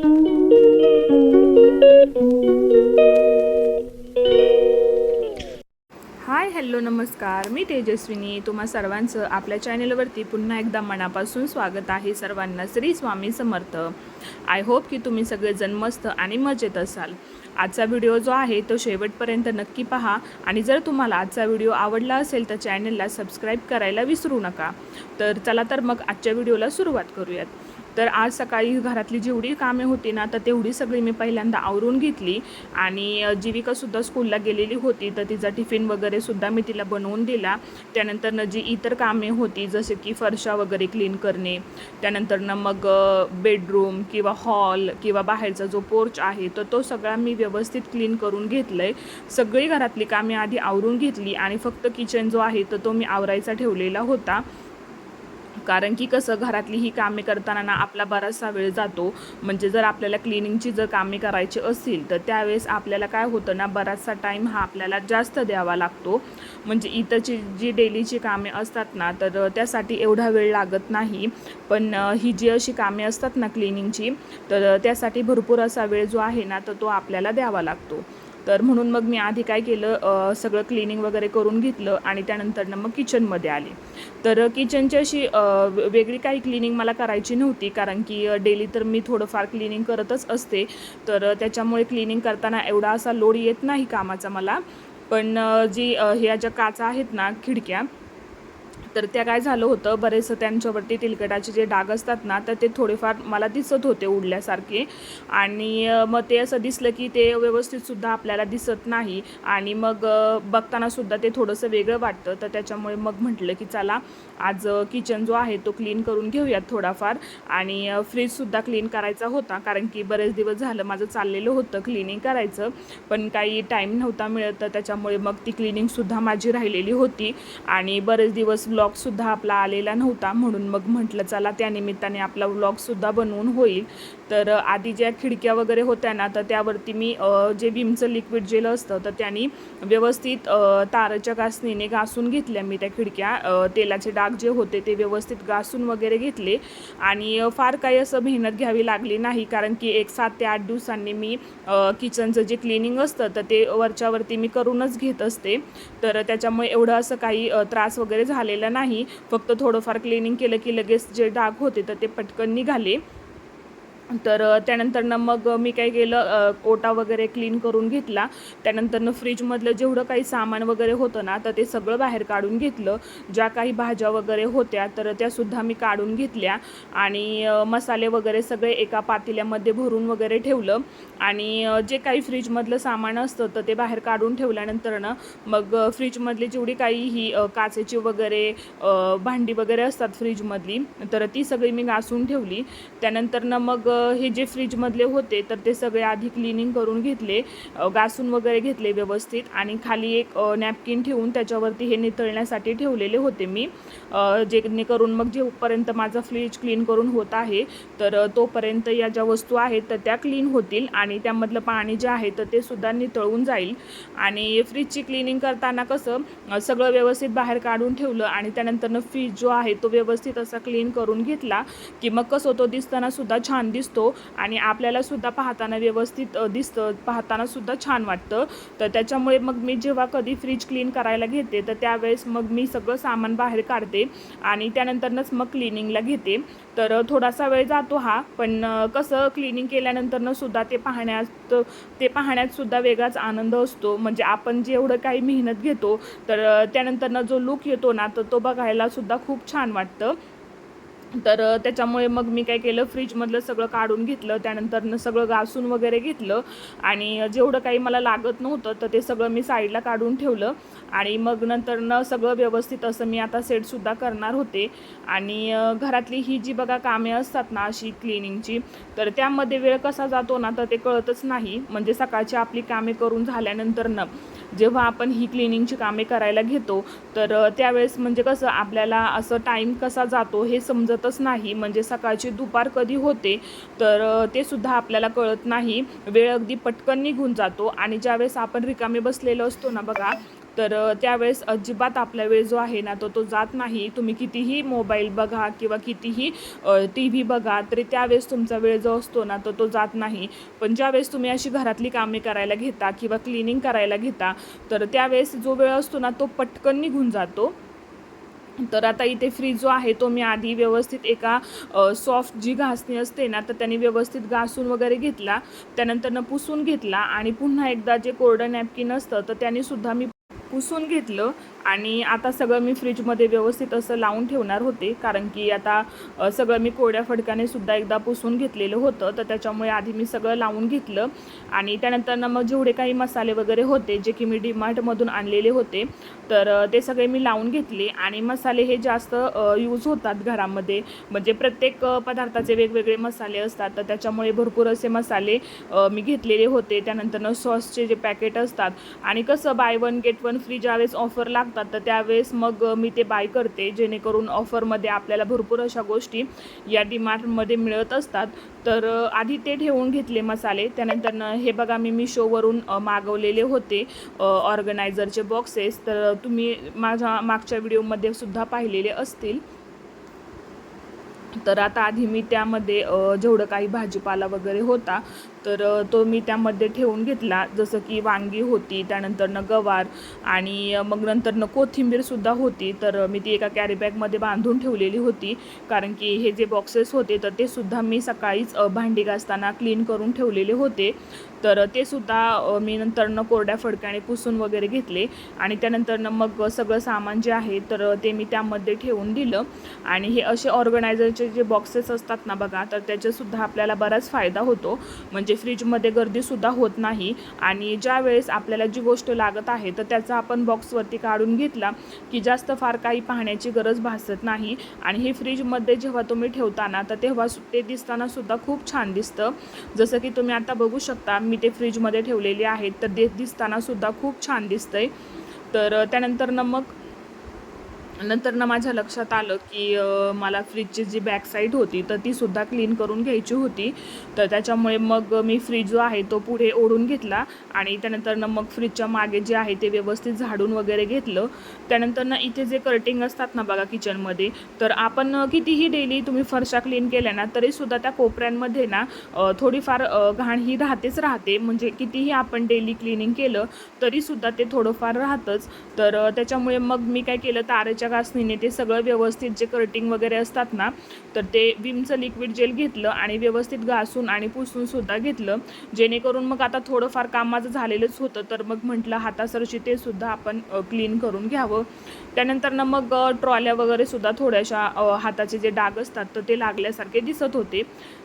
Hi hello नमस्कार. मी तेजस्विनी. तुम्हा सर्वांचं आपल्या चॅनेलवरती पुन्हा एकदा मनापासून स्वागत आहे सर्वांना श्री स्वामी समर्थ. आय होप की तुम्ही सगळेजण मस्त आणि मजेत असाल. आजचा व्हिडिओ जो आहे तो शेवटपर्यंत नक्की पहा आणि जर तुम्हाला आजचा व्हिडिओ आवडला असेल तर चॅनलला सबस्क्राईब करायला विसरू नका. तर चला तर मग आजच्या व्हिडिओला सुरुवात करूयात. तर आज सकाळी घरातली जेवढी कामे होती ना तर तेवढी सगळी मी पहिल्यांदा आवरून घेतली. आणि जीविकासुद्धा स्कूलला गेलेली होती तर तिचा टिफिन वगैरे सुद्धा मी तिला बनवून दिला. त्यानंतरनं जी इतर कामे होती जसे की फरशा वगैरे क्लीन करणे त्यानंतरनं मग बेडरूम किंवा हॉल किंवा बाहेरचा जो पोर्च आहे तर तो सगळा मी व्यवस्थित क्लीन करून घेतलं आहे सगळी घरातली कामे आधी आवरून घेतली आणि फक्त किचन जो आहे तर तो मी आवरायचा ठेवलेला होता. कारण की कसं घरातली ही कामे करताना ना आपला बराचसा वेळ जातो. म्हणजे जर आपल्याला क्लिनिंगची जर कामे करायची असतील तर त्यावेळेस आपल्याला काय होतं ना बराचसा टाईम हा आपल्याला जास्त द्यावा लागतो. म्हणजे इतरची जी डेलीची कामे असतात ना तर त्यासाठी एवढा वेळ लागत नाही. पण ही जी अशी कामे असतात ना क्लिनिंगची तर त्यासाठी भरपूर असा वेळ जो आहे ना तर तो आपल्याला द्यावा लागतो. तर म्हणून मग मी आधी काय केलं सगळं क्लिनिंग वगैरे करून घेतलं आणि त्यानंतरनं मग किचनमध्ये आले. तर किचनची अशी वेगळी काही क्लिनिंग मला करायची नव्हती कारण की डेली तर मी थोडंफार क्लिनिंग करतच असते. तर त्याच्यामुळे क्लिनिंग करताना एवढा असा लोड येत नाही कामाचा मला. पण जी ह्या ज्या काचा आहेत ना खिडक्या तर त्या काय झालं होतं बरेचसं त्यांच्यावरती तिलकटाचे जे डाग असतात ना तर ते थोडेफार मला दिसत होते उडल्यासारखे. आणि मग ते असं दिसलं की ते व्यवस्थितसुद्धा आपल्याला दिसत नाही. आणि मग बघतानासुद्धा ते थोडंसं वेगळं वाटतं. तर त्याच्यामुळे मग म्हटलं की चला आज किचन जो आहे तो क्लीन करून घेऊयात थोडाफार. आणि फ्रीजसुद्धा क्लीन करायचा होता कारण की बरेच दिवस झालं माझं चाललेलं होतं क्लिनिंग करायचं. पण काही टाईम नव्हता मिळत तर त्याच्यामुळे मग ती क्लिनिंगसुद्धा माझी राहिलेली होती. आणि बरेच दिवस व्लॉगसुद्धा आपला आलेला नव्हता म्हणून मग म्हटलं चला त्या निमित्ताने आपला व्लॉगसुद्धा बनवून होईल. तर आधी ज्या खिडक्या वगैरे होत्या ना तर त्यावरती मी जे विमचं लिक्विड जेल असतं तर त्यांनी व्यवस्थित ताराच्या घासणीने घासून घेतल्या मी त्या खिडक्या. तेलाचे डाग जे होते ते व्यवस्थित घासून वगैरे घेतले. आणि फार काही असं मेहनत घ्यावी लागली नाही कारण की एक सात ते आठ दिवसांनी मी किचनचं जे क्लिनिंग असतं तर ते वरच्यावरती मी करूनच घेत असते. तर त्याच्यामुळे एवढं असं काही त्रास वगैरे झालेला नाही. फक्त थोडंफार क्लिनिंग केलं की लगेच जे डाग होते तर ते पटकन निघाले. तर त्यानंतरनं मग मी काय केलं ओटा वगैरे क्लीन करून घेतला. त्यानंतरनं फ्रीजमधलं जेवढं काही सामान वगैरे होतं ना तर ते सगळं बाहेर काढून घेतलं. ज्या काही भाज्या वगैरे होत्या तर त्यासुद्धा मी काढून घेतल्या. आणि मसाले वगैरे सगळे एका पातेल्यामध्ये भरून वगैरे ठेवलं. आणि जे काही फ्रीजमधलं सामान असतं तर ते बाहेर काढून ठेवल्यानंतरनं मग फ्रीजमधली जेवढी काही ही काचेची वगैरे भांडी वगैरे असतात फ्रीजमधली तर ती सगळी मी घासून ठेवली. त्यानंतरनं मग हे जे फ्रीजमधले होते तर ते सगळे आधी क्लिनिंग करून घेतले घासून वगैरे घेतले व्यवस्थित आणि खाली एक नॅपकिन ठेवून त्याच्यावरती हे नितळण्यासाठी ठेवलेले होते मी. जेणेकरून मग जेपर्यंत माझा फ्रीज क्लीन करून होत आहे तर तोपर्यंत या ज्या वस्तू आहेत तर त्या क्लीन होतील आणि त्यामधलं पाणी जे आहे तर ते सुद्धा नितळून जाईल. आणि फ्रीजची क्लिनिंग करताना कसं सगळं व्यवस्थित बाहेर काढून ठेवलं आणि त्यानंतरनं फ्रीज जो आहे तो व्यवस्थित असा क्लीन करून घेतला की मग कसं तो दिसताना सुद्धा छान दिसतो. आणि आपल्याला सुद्धा पाहताना व्यवस्थित दिसतं. पाहताना सुद्धा छान वाटतं. तर त्याच्यामुळे मग मी जेव्हा कधी फ्रीज क्लीन करायला घेते तर त्यावेळेस मग मी सगळं सामान बाहेर काढते आणि त्यानंतरनंच मग क्लिनिंगला घेते. तर थोडासा वेळ जातो हा पण कसं क्लिनिंग केल्यानंतरनं सुद्धा ते पाहण्यात ते पाहण्यात सुद्धा वेगळाच आनंद असतो. म्हणजे आपण जेवढं काही मेहनत घेतो तर त्यानंतरनं जो लुक येतो ना तर तो बघायला सुद्धा खूप छान वाटतं. तर त्याच्यामुळे मग मी काय केलं फ्रीजमधलं सगळं काढून घेतलं त्यानंतरनं सगळं घासून वगैरे घेतलं आणि जेवढं काही मला लागत नव्हतं तर ते सगळं मी साईडला काढून ठेवलं आणि मग नंतरनं सगळं व्यवस्थित असं मी आता सेटसुद्धा करणार होते. आणि घरातली ही जी बघा कामे असतात ना अशी क्लिनिंगची तर त्यामध्ये वेळ कसा जातो ना तर ते कळतच नाही. म्हणजे सकाळची आपली कामे करून झाल्यानंतरनं. जेव्हा आपण ही क्लिनिंगची कामे करायला घेतो तर त्यावेळेस म्हणजे कसं आपल्याला असं टाईम कसा जातो हे समजतच नाही. म्हणजे सकाळची दुपार कधी होते तर ते सुद्धा आपल्याला कळत नाही. वेळ अगदी पटकन निघून जातो आणि ज्यावेळेस आपण रिकामे बसलेलो असतो ना बघा तर त्यावेळेस अजिबात आपला वेळ जो आहे ना तो तो जात नाही. तुम्ही कितीही मोबाईल बघा किंवा कितीही टी व्ही बघा तरी त्यावेळेस तुमचा वेळ जो असतो ना तो तो जात नाही. पण ज्यावेळेस तुम्ही अशी घरातली कामे करायला घेता किंवा क्लिनिंग करायला घेता तर त्यावेळेस जो वेळ असतो ना तो पटकन निघून जातो. तर आता इथे फ्रीज जो आहे तो मी आधी व्यवस्थित एका सॉफ्ट जी घासणी असते ना तर त्याने व्यवस्थित घासून वगैरे घेतला त्यानंतरनं पुसून घेतला आणि पुन्हा एकदा जे कोरडं नॅपकिन असतं तर त्याने सुद्धा मी पुसून घेतलं आणि आता सगळं मी फ्रीजमध्ये व्यवस्थित असं लावून ठेवणार होते कारण की आता सगळं मी कोरड्या फडक्याने सुद्धा एकदा पुसून घेतलेलं होतं तर त्याच्यामुळे आधी मी सगळं लावून घेतलं. आणि त्यानंतर मग जेवढे काही मसाले वगैरे होते जे की मी डीमार्टमधून आणलेले होते तर ते सगळे मी लावून घेतले. आणि मसाले हे जास्त यूज होतात घरामध्ये. म्हणजे प्रत्येक पदार्थाचे वेगवेगळे मसाले असतात तर त्याच्यामुळे भरपूर असे मसाले मी घेतलेले होते. त्यानंतर सॉसचे जे पॅकेट असतात. आणि कसं buy one get one free ज्यावेळेस ऑफर लागतात तर त्यावेळेस मग मी ते बाय करते जेणेकरून ऑफरमध्ये आपल्याला भरपूर अशा गोष्टी या डीमार्टमध्ये मिळत असतात. तर आधी ते ठेवून घेतले मसाले त्यानंतर हे बघा मी मिशोवरून मागवलेले होते ऑर्गनायझरचे बॉक्सेस तर तुम्ही माझ्या मागच्या व्हिडिओमध्ये सुद्धा पाहिलेले असतील. तर आता आधी मी त्यामध्ये जेवढं काही भाजीपाला वगैरे होता तर तो मी त्यामध्ये ठेवून घेतला. जसं की वांगी होती त्यानंतरनं गवार आणि मग नंतरनं कोथिंबीरसुद्धा होती. तर मी ती एका कॅरीबॅगमध्ये बांधून ठेवलेली होती. कारण की हे जे बॉक्सेस होते तर ते सुद्धा मी सकाळीच भांडी घासताना क्लीन करून ठेवलेले होते. तर ते सुद्धा मी नंतरनं कोरड्या फडक्याने पुसून वगैरे घेतले. आणि त्यानंतरनं मग सगळं सामान जे आहे तर ते मी त्यामध्ये ठेवून दिलं. आणि हे असे ऑर्गनायझरचे जे बॉक्सेस असतात ना बघा तर त्याच्यासुद्धा आपल्याला बराच फायदा होतो. म्हणजे फ्रीजमध्ये गर्दीसुद्धा होत नाही. आणि ज्या वेळेस आपल्याला जी गोष्ट लागत आहे तर त्याचा आपण बॉक्सवरती काढून घेतला की जास्त फार काही पाहण्याची गरज भासत नाही. आणि हे फ्रीजमध्ये जेव्हा तुम्ही ठेवताना तर तेव्हा ते दिसताना सुद्धा खूप छान दिसतं. जसं की तुम्ही आता बघू शकता मी ते फ्रीजमध्ये ठेवलेले आहेत. तर ते दिसताना सुद्धा खूप छान दिसतंय. तर त्यानंतर मग नंतर ना माझ्या लक्षात आलं की मला फ्रीजची जी बॅक साईड होती तर ती सुद्धा क्लीन करून घ्यायची होती. तर त्याच्यामुळे मग मी फ्रीज जो आहे तो पुढे ओढून घेतला आणि त्यानंतरनं मग फ्रीजच्या मागे जे आहे ते व्यवस्थित झाडून वगैरे घेतलं. त्यानंतर ना इथे जे कर्टिंग असतात ना बघा किचनमध्ये तर आपण कितीही डेली तुम्ही फरशा क्लीन केल्या ना तरीसुद्धा त्या कोपऱ्यांमध्ये ना थोडीफार घाण ही राहतेच राहते. म्हणजे कितीही आपण डेली क्लिनिंग केलं तरीसुद्धा ते थोडंफार राहतंच. तर त्याच्यामुळे मग मी काय केलं तारेच्या घासणीने ते सगळं व्यवस्थित जे कर्टिंग वगैरे असतात ना तर ते विमचं लिक्विड जेल घेतलं आणि व्यवस्थित घासून आणि पुसून सुद्धा घेतलं. जेणेकरून मग आता थोडंफार काम माझं झालेलंच होतं तर मग म्हटलं हातासरशी ते सुद्धा आपण क्लीन करून घ्यावं. त्यानंतर ना मग ट्रॉल्या वगैरे सुद्धा थोड्याशा हाताचे जे डाग असतात तर ते लागल्यासारखे दिसत होते.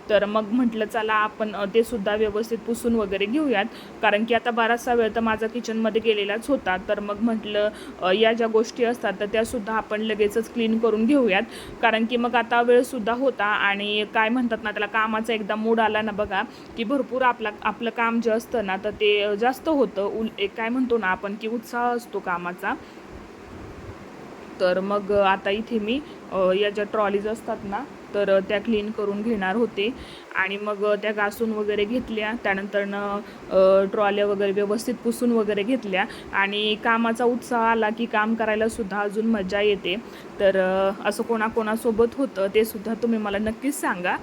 तर मग म्हटलं चला आपण ते सुद्धा व्यवस्थित पुसून वगैरे घेऊयात. कारण की आता बराचसा वेळ तर माझा किचनमध्ये गेलेलाच होता. तर मग म्हटलं या ज्या गोष्टी असतात तर त्यासुद्धा आपण लगेचच क्लीन करून घेऊयात. कारण की मग आता वेळसुद्धा होता आणि काय म्हणतात ना त्याला कामाचा एकदा मूड आला ना बघा की भरपूर आपला आपलं काम जे असतं ना तर ते जास्त होतं. उल एक काय म्हणतो ना आपण की उत्साह असतो कामाचा. तर मग आता इथे मी या ज्या ट्रॉलीज असतात ना तर त्या क्लीन करून घेणार होते. आणि मग त्या घासून वगैरे घेतल्या. त्यानंतरनं ट्रॉल्या वगैरे व्यवस्थित पुसून वगैरे घेतल्या. आणि कामाचा उत्साह आला की काम करायला सुद्धा अजून मजा येते. तर असं कोणाकोणासोबत होतं ते सुद्धा तुम्ही मला नक्कीच सांगा.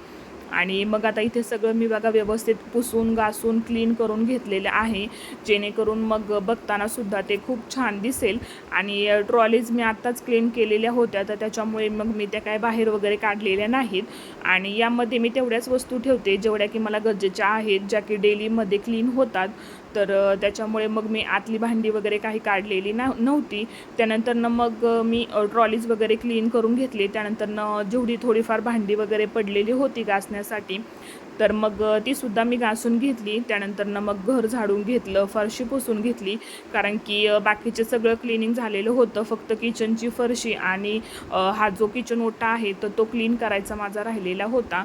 आणि मग आता इथे सगळं मी बघा व्यवस्थित पुसून घासून क्लीन करून घेतलेलं आहे. जेणेकरून मग बघताना सुद्धा ते खूप छान दिसेल. आणि ट्रॉलीज मी आत्ताच क्लीन केलेल्या होत्या तर त्याच्यामुळे मग मी त्या काय बाहेर वगैरे काढलेल्या नाहीत. आणि यामध्ये मी तेवढ्याच वस्तू ठेवते जेवढ्या की मला गरजेच्या आहेत ज्या की डेलीमध्ये क्लीन होतात. तर त्याच्यामुळे मग मी आतली भांडी वगैरे काही काढलेली ना नव्हती. त्यानंतरनं मग मी ट्रॉलीज वगैरे क्लीन करून घेतली. त्यानंतरनं जेवढी थोडीफार भांडी वगैरे पडलेली होती घासण्यासाठी तर मग तीसुद्धा ती सुद्धा मी घासून घेतली. त्यानंतरनं मग घर झाडून घेतलं फरशी पुसून घेतली. कारण की बाकीचे सगळं क्लिनिंग झालेलं होतं. फक्त किचनची फरशी आणि हा जो किचन ओटा आहे तर तो क्लीन करायचा माझा राहिलेला होता.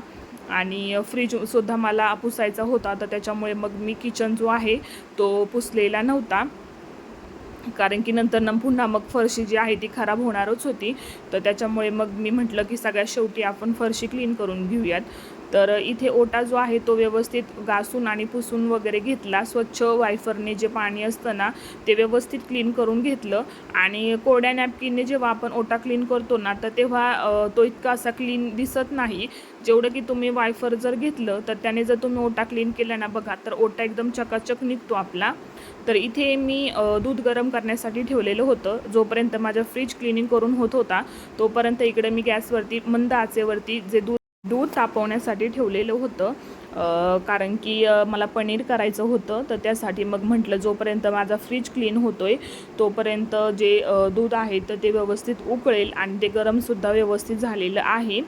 आणि फ्रीजसुद्धा मला पुसायचा होता. तर त्याच्यामुळे मग मी किचन जो आहे तो पुसलेला नव्हता. कारण की नंतर न पुन्हा मग फरशी जी आहे ती खराब होणारच होती. तर त्याच्यामुळे मग मी म्हटलं की सगळ्यात शेवटी आपण फरशी क्लीन करून घेऊयात. तर इथे ओटा जो आहे तो व्यवस्थित घासून आणि पुसून वगैरे घेतला. स्वच्छ वायफरने जे पाणी असतं ना ते व्यवस्थित क्लीन करून घेतलं. आणि कोरड्या नॅपकिनने जेव्हा आपण ओटा क्लीन करतो ना तर तेव्हा तो इतका असा क्लीन दिसत नाही. जेवढं की तुम्ही वायफर जर घेतलं तर त्याने जर तुम्ही ओटा क्लीन केला ना बघा तर ओटा एकदम चकाचक निघतो आपला. तर इथे मी दूध गरम करण्यासाठी ठेवलेलं होतं. जोपर्यंत माझ्या फ्रीज क्लिनिंग करून होत होता तोपर्यंत इकडे मी गॅसवरती मंद आचेवरती जे दूध दूध तापवण्यासाठी ठेवलेलं होतं. कारण की मला पनीर करायचं होतं तर त्यासाठी मग म्हटलं जोपर्यंत माझा फ्रीज क्लीन होतो आहे तोपर्यंत जे दूध आहे तर ते व्यवस्थित उकळेल आणि ते गरमसुद्धा व्यवस्थित झालेलं आहे.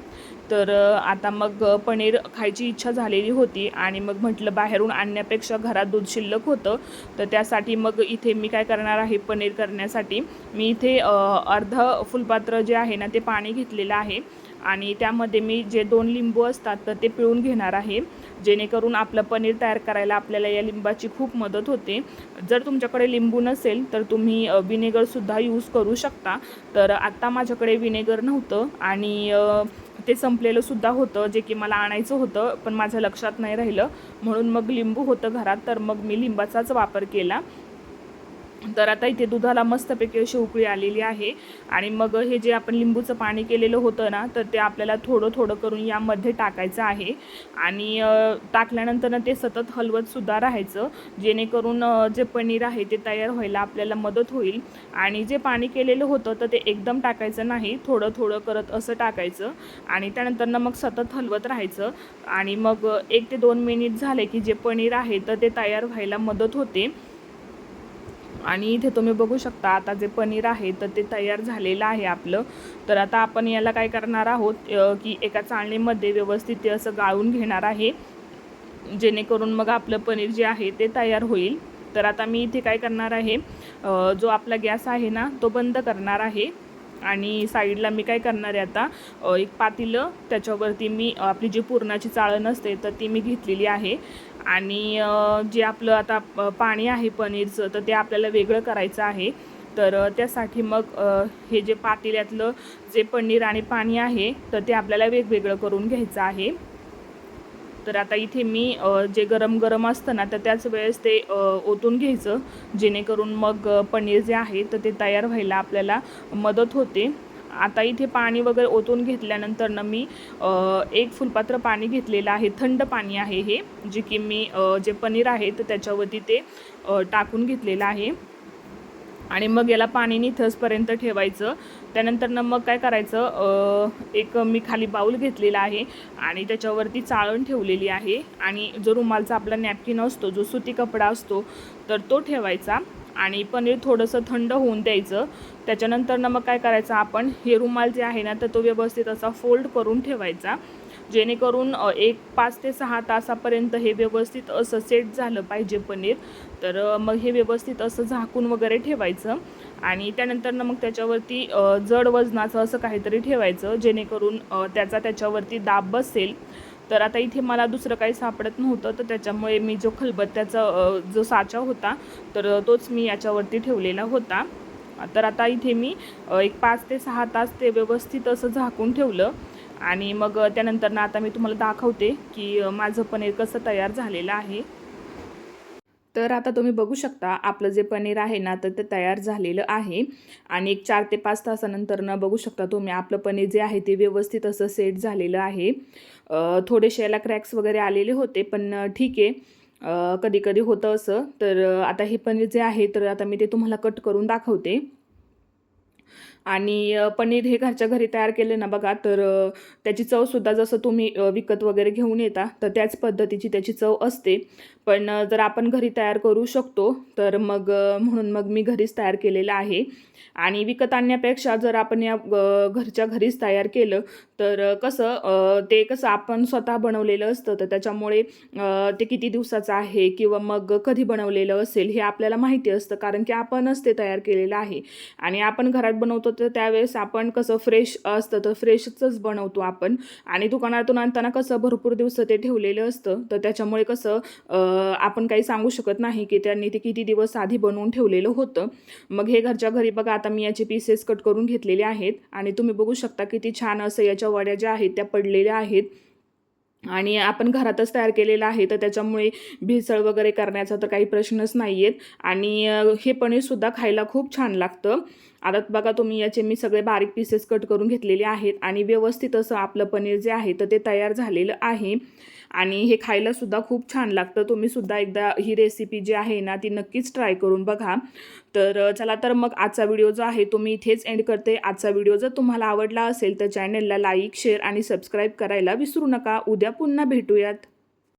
तर आता मग पनीर खायची इच्छा झालेली होती आणि मग म्हटलं बाहेरून आणण्यापेक्षा घरात दूध शिल्लक होतं. तर त्यासाठी मग इथे मी काय करणार आहे पनीर करण्यासाठी मी इथे अर्ध फुलपात्र जे आहे ना ते पाणी घेतलेलं आहे. आणि त्यामध्ये मी जे दोन लिंबू असतात तर ते पिळून घेणार आहे. जेणेकरून आपलं पनीर तयार करायला आपल्याला या लिंबाची खूप मदत होते. जर तुमच्याकडे लिंबू नसेल तर तुम्ही विनेगरसुद्धा यूज करू शकता. तर आत्ता माझ्याकडे विनेगर नव्हतं आणि ते संपलेलं सुद्धा होतं जे की मला आणायचं होतं पण माझ्या लक्षात नाही राहिलं. म्हणून मग लिंबू होतं घरात तर मग मी लिंबाचाच वापर केला. तर आता इथे दुधाला मस्तपैकी अशी उकळी आलेली आहे. आणि मग हे जे आपण लिंबूचं पाणी केलेलं होतं ना तर ते आपल्याला थोडं थोडं करून यामध्ये टाकायचं आहे. आणि टाकल्यानंतर ते सतत हलवतसुद्धा राहायचं. जेणेकरून जे पनीर आहे ते तयार व्हायला आपल्याला मदत होईल. आणि जे पाणी केलेलं होतं तर ते एकदम टाकायचं नाही. थोडं थोडं करत असं टाकायचं. आणि त्यानंतरनं मग सतत हलवत राहायचं. आणि मग एक ते दोन मिनिट झाले की जे पनीर आहे तर ते तयार व्हायला मदत होते. आणि इथे तुम्ही बघू शकता आता जे पनीर आहे तर ते तयार झालेलं आहे आपलं. तर आता आपण याला काय करणार आहोत की एका चाळणीमध्ये व्यवस्थित ते असं गाळून घेणार आहे. जेणेकरून मग आपलं पनीर जे आहे ते तयार होईल. तर आता मी इथे काय करणार आहे जो आपला गॅस आहे ना तो बंद करणार आहे. आणि साईडला मी काय करणार आहे आता एक पातेलं त्याच्यावरती मी आपली जी पुरणाची चाळण असते तर ती मी घेतलेली आहे. आणि जे आपलं आता पाणी आहे पनीरचं तर ते आपल्याला वेगळं करायचं आहे. तर त्यासाठी मग हे जे पातेल्यातलं जे पनीर आणि पाणी आहे तर ते आपल्याला वेगवेगळं करून घ्यायचं आहे. तर आता इथे मी जे गरम गरम असतं ना तर त्याच वेळेस ते ओतून घ्यायचं. जेणेकरून मग पनीर जे आहे तर ते तयार व्हायला आपल्याला मदत होते. आता इथे पाणी वगैरे ओतून घेतल्यानंतर ना मी एक फुलपात्र पाणी घेतलेलं आहे थंड पाणी आहे हे जे की मी जे पनीर आहे तर त्याच्यावरती ते टाकून घेतलेलं आहे. आणि मग याला पाणी निथसपर्यंत ठेवायचं. त्यानंतर ना मग काय करायचं एक मी खाली बाऊल घेतलेला आहे आणि त्याच्यावरती चाळण ठेवलेली आहे. आणि जो रुमालचा आपला नॅपकिन असतो जो सुती कपडा असतो तर तो ठेवायचा. आणि पनीर थोडंसं थंड होऊन द्यायचं. त्याच्यानंतर ना मग काय करायचं आपण हे रुमाल जे आहे ना तर तो व्यवस्थित असा फोल्ड करून ठेवायचा. जेणेकरून एक पाच ते सहा तासापर्यंत हे व्यवस्थित असं सेट झालं पाहिजे पनीर. तर मग हे व्यवस्थित असं झाकून वगैरे ठेवायचं. आणि त्यानंतर ना मग त्याच्यावरती जड वजनाचं असं काहीतरी ठेवायचं. जेणेकरून त्याचा त्याच्यावरती दाब बसेल. तर आता इथे मला दुसरं काही सापडत नव्हतं तर त्याच्यामुळे मी जो खलबत्त्याचा जो साचा होता तर तोच मी याच्यावरती ठेवलेला होता. तर आता इथे मी एक पाच ते सहा तास ते व्यवस्थित असं झाकून ठेवलं आणि मग त्यानंतरनं त्यानंतर ना आता मी तुम्हाला दाखवते की माझं पनीर कसं तयार झालेलं आहे. तर आता तुम्ही बघू शकता आपलं जे पनीर आहे ना तर ते तयार झालेलं आहे. आणि एक चार ते पाच तासानंतर ना बघू शकता तुम्ही आपलं पनीर जे आहे ते व्यवस्थित असं सेट झालेलं आहे. थोडेसे याला क्रॅक्स वगैरे आलेले होते पण ठीक आहे. कधी कधी होतं असं. तर आता हे पनीर जे आहे तर आता मी ते तुम्हाला कट करून दाखवते. आणि पनीर हे घरच्या घरी तयार केले ना बघा तर त्याची चवसुद्धा जसं तुम्ही विकत वगैरे घेऊन येता तर त्याच पद्धतीची त्याची चव असते. पण जर आपण घरी तयार करू शकतो तर मग म्हणून मग मी घरीच तयार केलेलं आहे. आणि विकत आणण्यापेक्षा जर आपण या घरच्या घरीच तयार केलं तर कसं ते कसं आपण स्वतः बनवलेलं असतं तर त्याच्यामुळे ते किती दिवसाचं आहे किंवा मग कधी बनवलेलं असेल हे आपल्याला माहिती असतं कारण की आपणच ते तयार केलेलं आहे. आणि आपण घरात बनवतो तर त्यावेळेस आपण कसं फ्रेश असतं तर फ्रेशच बनवतो आपण. आणि दुकानातून आणताना कसं भरपूर दिवस ते ठेवलेलं असतं. तर त्याच्यामुळे कसं आपण काही सांगू शकत नाही की त्यांनी ते किती दिवस आधी बनवून ठेवलेलं होतं. मग हे घरच्या घरी बघा आता मी याचे पीसेस कट करून घेतलेले आहेत. आणि तुम्ही बघू शकता किती छान असं याच्या वड्या ज्या आहेत त्या पडलेल्या आहेत. आणि आपण घरातच तयार केलेलं आहे तर त्याच्यामुळे भेसळ वगैरे करण्याचा तर काही प्रश्नच नाही आहेत आणि हे पनीरसुद्धा खायला खूप छान लागतं. आता बघा तुम्ही याचे मी सगळे बारीक पीसेस कट करून घेतलेले आहेत आणि व्यवस्थित असं आपलं पनीर जे आहे तर ते तयार झालेलं आहे. आणि हे खायला सुद्धा खूप छान लागतं. तुम्ही सुद्धा एकदा ही रेसिपी जी आहे ना ती नक्कीच ट्राय करून बघा. तर चला तर मग आजचा व्हिडिओ जो आहे तो मी इथेच एंड करते. आजचा व्हिडिओ जर तुम्हाला आवडला असेल तर चॅनलला लाईक शेअर आणि सबस्क्राईब करायला विसरू नका. उद्या पुन्हा भेटूयात.